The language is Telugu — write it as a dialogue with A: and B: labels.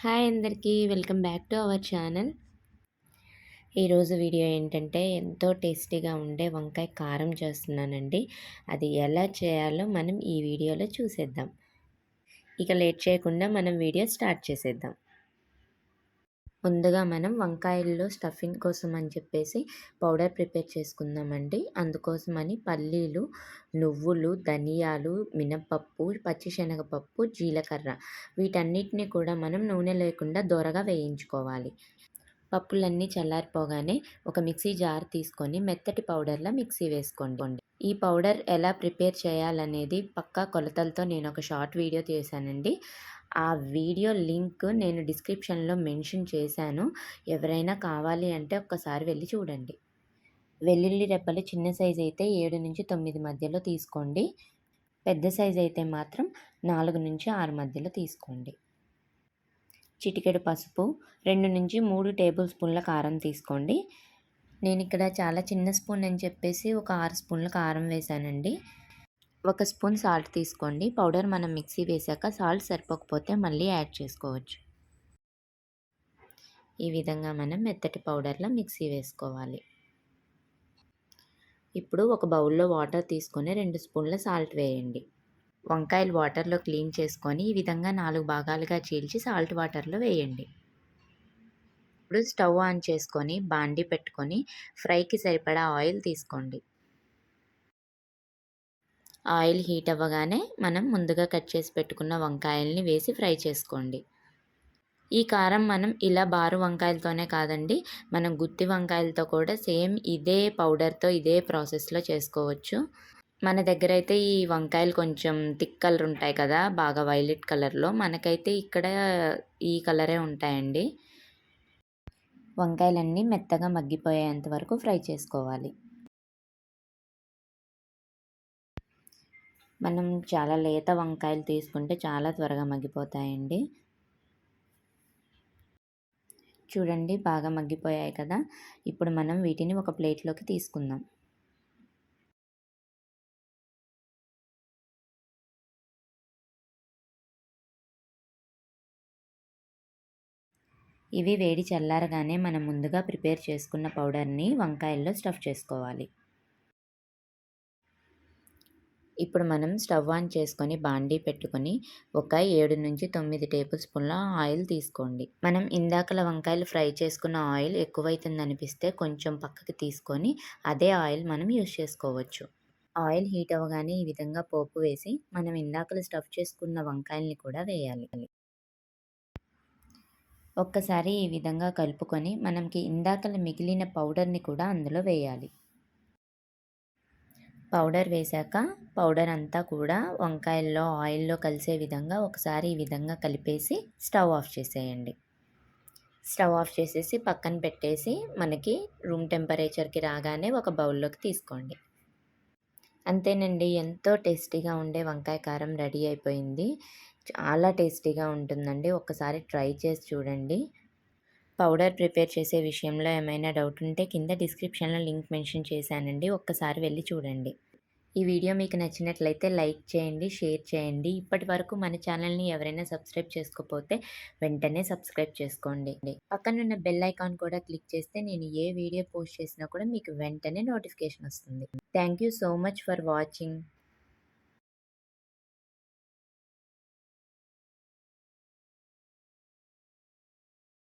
A: హాయ్ అందరికీ welcome back to our channel. ఈరోజు వీడియో ఏంటంటే ఎంతో టేస్టీగా ఉండే వంకాయ కారం చేస్తున్నానండి. అది ఎలా చేయాలో మనం ఈ వీడియోలో చూసేద్దాం. ఇక లేట్ చేయకుండా మనం వీడియో స్టార్ట్ చేసేద్దాం. ముందుగా మనం వంకాయల్లో స్టఫింగ్ కోసం అని చెప్పేసి పౌడర్ ప్రిపేర్ చేసుకుందామండి. అందుకోసమని పల్లీలు నువ్వులు ధనియాలు మినపప్పు పచ్చిశనగపప్పు జీలకర్ర వీటన్నిటిని కూడా మనం నూనె లేకుండా దొరగా వేయించుకోవాలి. పప్పులన్నీ చల్లారిపోగానే ఒక మిక్సీ జార్ తీసుకొని మెత్తటి పౌడర్లా మిక్సీ వేసుకోండి. ఈ పౌడర్ ఎలా ప్రిపేర్ చేయాలనేది పక్కా కొలతలతో నేను ఒక షార్ట్ వీడియో చేశానండి ఆ వీడియో లింక్ నేను డిస్క్రిప్షన్లో మెన్షన్ చేశాను. ఎవరైనా కావాలి అంటే ఒక్కసారి వెళ్ళి చూడండి. వెల్లుల్లి రెబ్బలు చిన్న సైజు అయితే ఏడు నుంచి తొమ్మిది మధ్యలో తీసుకోండి. పెద్ద సైజు అయితే మాత్రం నాలుగు నుంచి ఆరు మధ్యలో తీసుకోండి. చిటికెడు పసుపు రెండు నుంచి మూడు టేబుల్ స్పూన్ల కారం తీసుకోండి. నేను ఇక్కడ చాలా చిన్న స్పూన్ అని చెప్పేసి ఒక ఆరు స్పూన్ల కారం వేశానండి. ఒక స్పూన్ సాల్ట్ తీసుకోండి. పౌడర్ మనం మిక్సీ వేసాక సాల్ట్ సరిపోకపోతే మళ్ళీ యాడ్ చేసుకోవచ్చు. ఈ విధంగా మనం మెత్తటి పౌడర్లో మిక్సీ వేసుకోవాలి. ఇప్పుడు ఒక బౌల్లో వాటర్ తీసుకొని రెండు స్పూన్ల సాల్ట్ వేయండి. వంకాయలు వాటర్లో క్లీన్ చేసుకొని ఈ విధంగా నాలుగు భాగాలుగా చీల్చి సాల్ట్ వాటర్లో వేయండి. ఇప్పుడు స్టవ్ ఆన్ చేసుకొని బాండి పెట్టుకొని ఫ్రైకి సరిపడా ఆయిల్ తీసుకోండి. ఆయిల్ హీట్ అవ్వగానే మనం ముందుగా కట్ చేసి పెట్టుకున్న వంకాయల్ని వేసి ఫ్రై చేసుకోండి. ఈ కారం మనం ఇలా బారు వంకాయలతోనే కాదండి మనం గుత్తి వంకాయలతో కూడా సేమ్ ఇదే పౌడర్తో ఇదే ప్రాసెస్లో చేసుకోవచ్చు. మన దగ్గర అయితే ఈ వంకాయలు కొంచెం థిక్ కలర్ ఉంటాయి కదా బాగా వైలెట్ కలర్లో మనకైతే ఇక్కడ ఈ కలరే ఉంటాయండి. వంకాయలన్నీ మెత్తగా మగ్గిపోయేంత వరకు ఫ్రై చేసుకోవాలి. మనం చాలా లేత వంకాయలు తీసుకుంటే చాలా త్వరగా మగ్గిపోతాయండి. చూడండి బాగా మగ్గిపోయాయి కదా. ఇప్పుడు మనం వీటిని ఒక ప్లేట్లోకి తీసుకుందాం. ఇవి వేడి చల్లారగానే మనం ముందుగా ప్రిపేర్ చేసుకున్న పౌడర్ని వంకాయల్లో స్టఫ్ చేసుకోవాలి. ఇప్పుడు మనం స్టవ్ ఆన్ చేసుకొని బాండీ పెట్టుకొని ఒక ఏడు నుంచి తొమ్మిది టేబుల్ స్పూన్ల ఆయిల్ తీసుకోండి. మనం ఇందాకల వంకాయలు ఫ్రై చేసుకున్న ఆయిల్ ఎక్కువైతుంది అనిపిస్తే కొంచెం పక్కకి తీసుకొని అదే ఆయిల్ మనం యూజ్ చేసుకోవచ్చు. ఆయిల్ హీట్ అవ్వగానే ఈ విధంగా పోపు వేసి మనం ఇందాకలు స్టఫ్ చేసుకున్న వంకాయల్ని కూడా వేయాలి. ఒక్కసారి ఈ విధంగా కలుపుకొని మనకి ఇందాకల మిగిలిన పౌడర్ని కూడా అందులో వేయాలి. పౌడర్ వేశాక పౌడర్ అంతా కూడా వంకాయల్లో ఆయిల్లో కలిసే విధంగా ఒకసారి ఈ విధంగా కలిపేసి స్టవ్ ఆఫ్ చేసేయండి. స్టవ్ ఆఫ్ చేసేసి పక్కన పెట్టేసి మనకి రూమ్ టెంపరేచర్కి రాగానే ఒక బౌల్లోకి తీసుకోండి. అంతేనండి ఎంతో టేస్టీగా ఉండే వంకాయ కారం రెడీ అయిపోయింది. చాలా టేస్టీగా ఉంటుందండి. ఒకసారి ట్రై చేసి చూడండి. పౌడర్ ప్రిపేర్ చేసే విషయంలో ఏమైనా డౌట్ ఉంటే కింద డిస్క్రిప్షన్లో లింక్ మెన్షన్ చేశానండి. ఒక్కసారి వెళ్ళి చూడండి. ఈ వీడియో మీకు నచ్చినట్లయితే లైక్ చేయండి షేర్ చేయండి. ఇప్పటి వరకు మన ఛానల్ని ఎవరైనా సబ్స్క్రైబ్ చేసుకోకపోతే వెంటనే సబ్స్క్రైబ్ చేసుకోండి. పక్కనున్న బెల్ ఐకాన్ కూడా క్లిక్ చేస్తే నేను ఏ వీడియో పోస్ట్ చేసినా కూడా మీకు వెంటనే నోటిఫికేషన్ వస్తుంది. Thank you so much for watching.